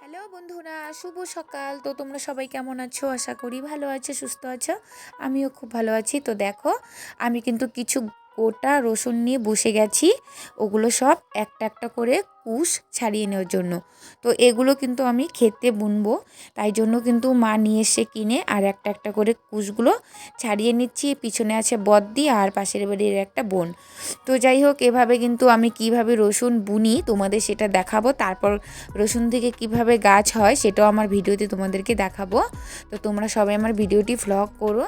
Hello বন্ধুরা, শুভ সকাল। তো তোমরা সবাই কেমন আছো? আশা করি ভালো আছো, সুস্থ আছো। আমিও খুব ভালো আছি। তো দেখো, আমি কিন্তু কিছু গোটা রসুন নিয়ে বসে গেছি। ওগুলো সব একটা একটা করে কুশ ছাড়িয়ে নেওয়ার জন্য। তো এগুলো কিন্তু আমি খেতে বুনবো। তাই জন্য কিন্তু মা নিয়ে এসে কিনে আর একটা একটা করে কুশগুলো ছাড়িয়ে নিচ্ছি। পিছনে আছে বদ্দি আর পাশের বাড়ির একটা বোন। তো যাই হোক, এভাবে কিন্তু আমি কীভাবে রসুন বুনি তোমাদের সেটা দেখাবো। তারপর রসুন থেকে কীভাবে গাছ হয় সেটাও আমার ভিডিওতে তোমাদেরকে দেখাবো। তো তোমরা সবাই আমার ভিডিওটি ভ্লগ করো।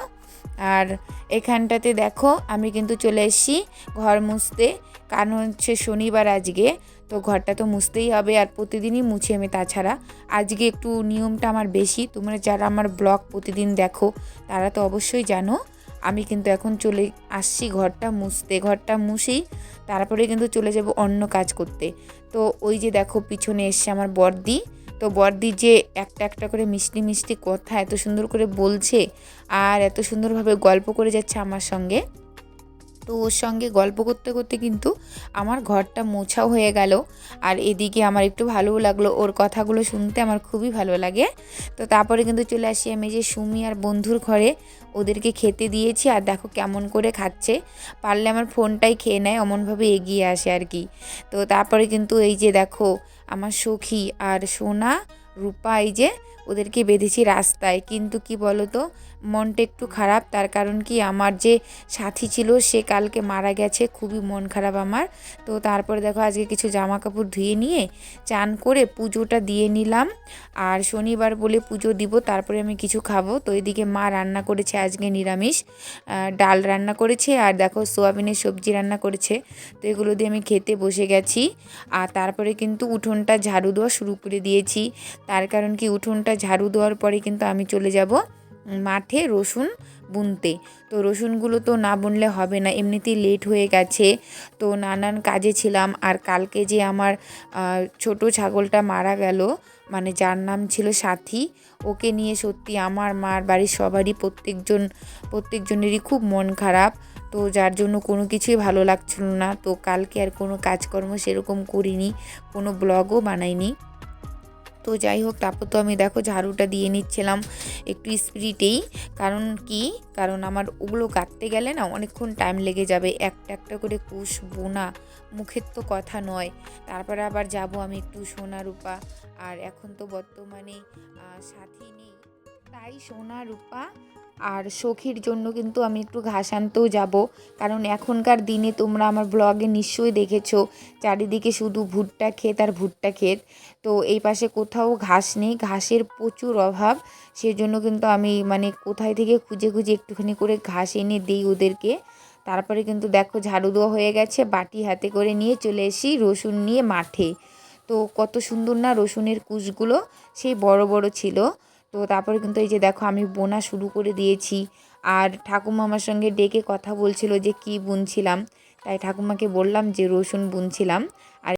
আর এখানটাতে দেখো, আমি কিন্তু চলে এসেছি ঘর মুছতে। কারণ হচ্ছে শনিবার আজকে, তো ঘরটা তো মুছতেই হবে আর প্রতিদিনই মুছি আমি তাছাড়া। আজকে একটু নিয়মটা আমার বেশি, তোমরা যারা আমার ব্লগ প্রতিদিন দেখো, তারা তো অবশ্যই জানো। আমি কিন্তু এখন চলে আসছি ঘরটা মুছতে, ঘরটা মুছেই তারপরে কিন্তু চলে যাব অন্য কাজ করতে। তো ওই যে দেখো, পিছনে এসছে আমার বর্দি। তো বরদি যে একটা একটা করে মিষ্টি মিষ্টি কথা এত সুন্দর করে বলছে আর এত সুন্দরভাবে গল্প করে যাচ্ছে আমার সঙ্গে। তো ওর সঙ্গে গল্প করতে করতে কিন্তু আমার ঘরটা মোছাও হয়ে গেল। আর এদিকে আমার একটু ভালোও লাগল, ওর কথাগুলো শুনতে আমার খুবই ভালো লাগে। তো তারপরে কিন্তু চলে আসি আমি যে সুমি আর বন্ধুর ঘরে, ওদেরকে খেতে দিয়েছি আর দেখো কেমন করে খাচ্ছে। পারলে আমার ফোনটাই খেয়ে নেয়, অমনভাবে এগিয়ে আসে আর কি। তো তারপরে কিন্তু এই যে দেখো আমার সখী আর সোনা রূপা এই যে ওদেরকে বেঁধেছি রাস্তায়। কিন্তু কি বলো তো মনটা একটু খারাপ। তার কারণ কি, আমার যে সাথী ছিল, সে কালকে মারা গেছে, খুবই মন খারাপ আমার। তো তারপরে দেখো, আজকে কিছু জামা কাপড় ধুয়ে নিয়ে চান করে পুজোটা দিয়ে নিলাম। আর শনিবার বলে পুজো দিব, তারপরে আমি কিছু খাব। তো এদিকে মা রান্না করেছে আজকে নিরামিষ। ডাল রান্না করেছে, আর দেখো, সোয়াবিনের সবজি রান্না করেছে। তো এগুলো দিয়ে আমি খেতে বসে গেছি। আর তারপরে কিন্তু উঠোনটা ঝাড়ু দেওয়া শুরু করে দিয়েছি। তার কারণ কি উঠোনটা ঝাড়ু দেওয়ার পরে কিন্তু আমি চলে যাব মাঠে রসুন বুনতে। তো রসুনগুলো তো না বুনলে হবে না, এমনিতেই লেট হয়ে গেছে। তো নানান কাজে ছিলাম আর কালকে যে আমার ছোট ছাগলটা মারা গেল মানে যার নাম ছিল সাথী, ওকে নিয়ে সত্যি আমার মার বাড়ির সবারই প্রত্যেকজন, প্রত্যেকজনেরই খুব মন খারাপ। তো যার জন্য কোনো কিছুই ভালো লাগছিল না। তো কালকে আর কোনো কাজকর্ম সেরকম করিনি, কোনো ব্লগও বানাইনি। তো যাই হোক, তারপর তো আমি দেখো ঝাড়ুটা দিয়ে নিচ্ছিলাম একটু স্পিরিটেই। কারণ কি? কারণ আমার ওগুলো কাটতে গেলে না অনেকক্ষণ টাইম লেগে যাবে। একটা একটা করে কুশ বোনা মুখের তো কথা নয়। তারপরে আবার যাব আমি একটু সোনা রূপা আর এখন তো বর্তমানে সাথী নেই। তাই সোনা, রূপা আর সখীর জন্য কিন্তু আমি একটু ঘাস আনতেও যাব। কারণ এখনকার দিনে তোমরা আমার ব্লগে নিশ্চয়ই দেখেছ, চারিদিকে শুধু ভুট্টা ক্ষেত আর ভুট্টা ক্ষেত। তো এই পাশে কোথাও ঘাস নেই, ঘাসের প্রচুর অভাব। সেজন্য কিন্তু আমি মানে কোথায় থেকে খুঁজে খুঁজে একটুখানি করে ঘাস এনে দিই ওদেরকে। তারপরে কিন্তু দেখো ঝাড়ু দেওয়া হয়ে গেছে, বাটি হাতে করে নিয়ে চলে এসি রসুন নিয়ে মাঠে। তো কত সুন্দর না রসুনের কুচগুলো সেই বড় বড় ছিল। তো তারপরে কিন্তু এই যে দেখো আমি বোনা শুরু করে দিয়েছি। আর ঠাকুমা আমার সঙ্গে ডেকে কথা বলছিল যে কি বুনছিলাম। তাই ঠাকুমাকে বললাম যে রসুন বুনছিলাম। আর